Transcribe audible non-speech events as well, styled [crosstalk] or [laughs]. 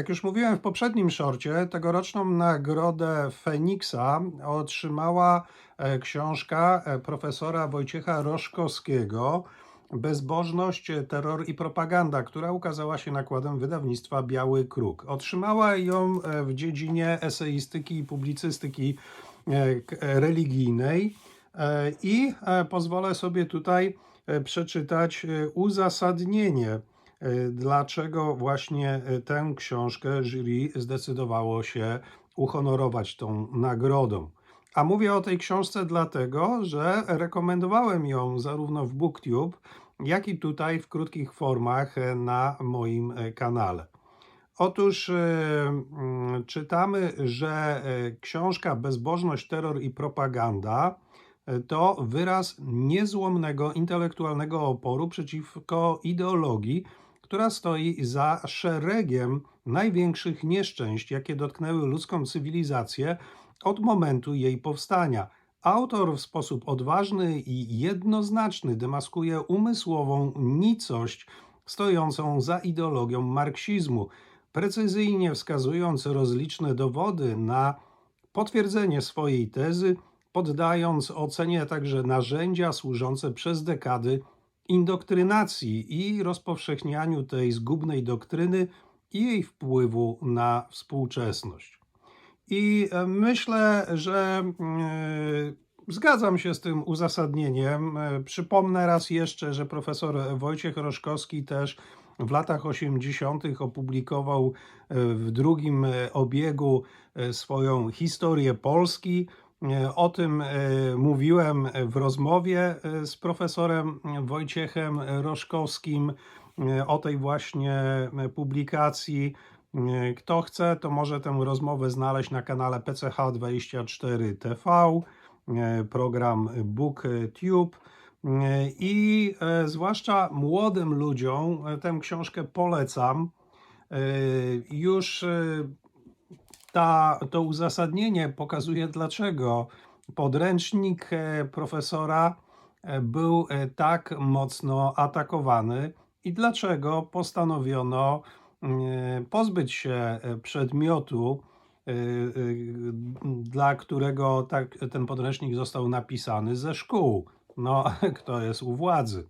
Jak już mówiłem w poprzednim szorcie, tegoroczną nagrodę Feniksa otrzymała e, książka e, profesora Wojciecha Roszkowskiego Bezbożność, terror i propaganda, która ukazała się nakładem wydawnictwa Biały Kruk. Otrzymała ją e, w dziedzinie eseistyki i publicystyki e, e, religijnej E, i e, pozwolę sobie tutaj e, przeczytać e, uzasadnienie e, dlaczego właśnie e, tę książkę jury zdecydowało się uhonorować tą nagrodą. A mówię o tej książce dlatego, że rekomendowałem ją zarówno w BookTube, jak i tutaj w krótkich formach e, na moim e, kanale. Otóż e, mm, czytamy, że e, książka Bezbożność, terror i propaganda e, to wyraz niezłomnego intelektualnego oporu przeciwko ideologii, która stoi za szeregiem największych nieszczęść, jakie dotknęły ludzką cywilizację od momentu jej powstania. Autor w sposób odważny i jednoznaczny demaskuje umysłową nicość stojącą za ideologią marksizmu, precyzyjnie wskazując rozliczne dowody na potwierdzenie swojej tezy, poddając ocenie także narzędzia służące przez dekady indoktrynacji i rozpowszechnianiu tej zgubnej doktryny i jej wpływu na współczesność. I e, myślę, że e, zgadzam się z tym uzasadnieniem. E, Przypomnę raz jeszcze, że profesor Wojciech Roszkowski też w latach 80. opublikował w drugim obiegu swoją historię Polski. E, O tym e, mówiłem w rozmowie e, z profesorem Wojciechem Roszkowskim, o tej właśnie publikacji. Kto chce, to może tę rozmowę znaleźć na kanale PCH24 TV, e, program BookTube. I zwłaszcza młodym ludziom tę książkę polecam. Już ta, to uzasadnienie pokazuje, dlaczego podręcznik e, profesora e, był e, tak mocno atakowany i dlaczego postanowiono e, pozbyć się przedmiotu, dla którego tak, ten podręcznik został napisany ze szkół. No, [laughs] kto jest u władzy?